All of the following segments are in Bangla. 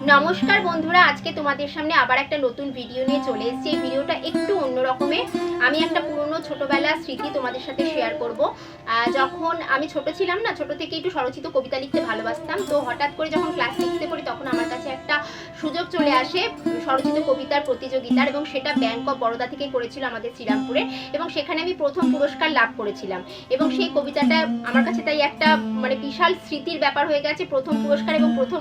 নমস্কার বন্ধুরা আজকে তোমাদের সামনে আবার একটা নতুন ভিডিও নিয়ে চলে এসেছি। এই ভিডিওটা একটু অন্য রকমের আমি একটা পুরনো ছোটোবেলার স্মৃতি তোমাদের সাথে শেয়ার করব। যখন আমি ছোট ছিলাম না ছোট থেকে একটু স্বরচিত কবিতা লিখতে ভালোবাসতাম। তো হঠাৎ করে যখন ক্লাস লিখতে পড়ি তখন আমার কাছে একটা সুযোগ চলে আসে উম, স্বরচিত কবিতার প্রতিযোগিতার এবং সেটা ব্যাংক অফ বরোদা থেকে করেছিল আমাদের শ্রীরামপুরে এবং সেখানে আমি প্রথম পুরস্কার লাভ করেছিলাম। এবং সেই কবিতাটা আমার কাছে তাই একটা মানে বিশাল স্মৃতির ব্যাপার হয়ে গেছে প্রথম পুরস্কার এবং প্রথম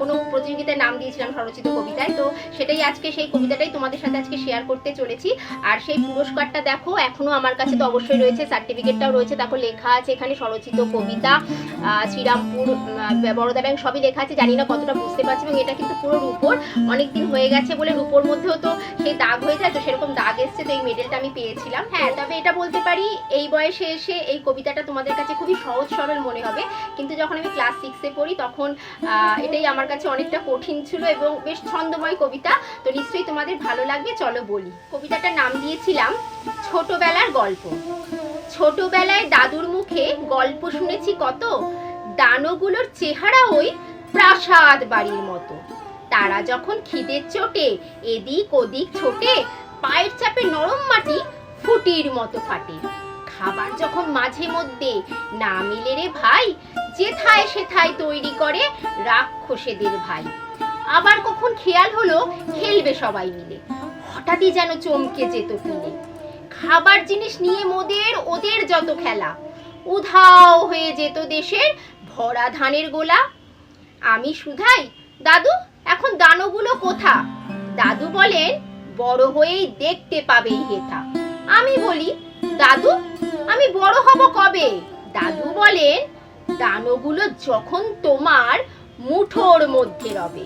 কোনো প্রতিযোগিতায় নাম দিয়েছিলাম স্বরচিত কবিতায়। তো সেটাই আজকে, সেই কবিতাটাই তোমাদের সাথে আজকে শেয়ার করতে চলেছি। আর সেই পুরস্কারটা দেখো, এখনও আমার কাছে তো অবশ্যই রয়েছে সার্টিফিকেটটাও রয়েছে। দেখো, লেখা আছে এখানে স্বরচিত কবিতা শ্রীরামপুর বরোদা ব্যাংক, সবই লেখা আছে। জানি না কতটা বুঝতে পারছি, এবং এটা কিন্তু পুরো রূপোর, অনেকদিন হয়ে গেছে বলে রূপোর মধ্যেও তো সেই দাগ হয়ে যায়। তো সেরকম দাগ এসছে, তো এই মেডেলটা আমি পেয়েছিলাম। হ্যাঁ তবে এটা বলতে পারি, এই বয়সে এসে এই কবিতাটা তোমাদের কাছে খুবই সহজ সরল মনে হবে। কিন্তু যখন আমি ক্লাস সিক্সে পড়ি, তখন এটাই আমার কাছে অনেকটা কঠিন ছিল এবং বেশ ছন্দময় কবিতা। তো নিশ্চয়ই তোমাদের ভালো লাগবে, চলো বলি। কবিতাটার নাম দিয়েছিলাম, ছোটবেলার গল্প। ছোটবেলায় দাদুর মুখে গল্প শুনেছি কত? দানোগুলোর চেহারা ওই প্রাসাদ বাড়ির মতো। তারা যখন খিদের চোটে এদিক ওদিক ছোটে, পায়ের চাপে নরম মাটি ফুটির মতো ফাটে। খাবার যখন মাঝে মধ্যে না মিলে রে ভাই, যেথায় সেথায় তৈরি করে রাক্ষসেদের ভাই। আবার কখন খেয়াল হলো, খেলবে সবাই মিলে। হঠাৎই যেন চমকে যেত পিলে। খাবার জিনিস নিয়ে মোদের, ওদের যত খেলা। উধাও হয়ে যেত দেশের ভরা ধানের গোলা। আমি শুধাই দাদু, এখন দানোগুলো কোথা? দাদু বলেন, বড় হয়েই দেখতে পাবেই হেথা আমি বলি, দাদু আমি বড় হব কবে? দাদু বলেন দানোগুলো যখন তোমার মুঠোর মধ্যে রবে।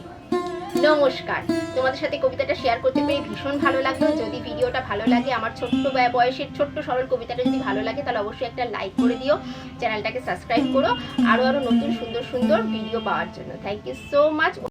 নমস্কার, তোমাদের সাথে কবিতাটা শেয়ার করতে পেরে ভীষণ ভালো লাগল। যদি ভিডিওটা ভালো লাগে, আমার ছোট্ট বয়সের ছোট্ট সরল কবিতাটা যদি ভালো লাগে, তাহলে অবশ্যই একটা লাইক করে দিও। চ্যানেলটাকে সাবস্ক্রাইব করো। আরও আরও নতুন সুন্দর সুন্দর ভিডিও পাওয়ার জন্য। Thank you so much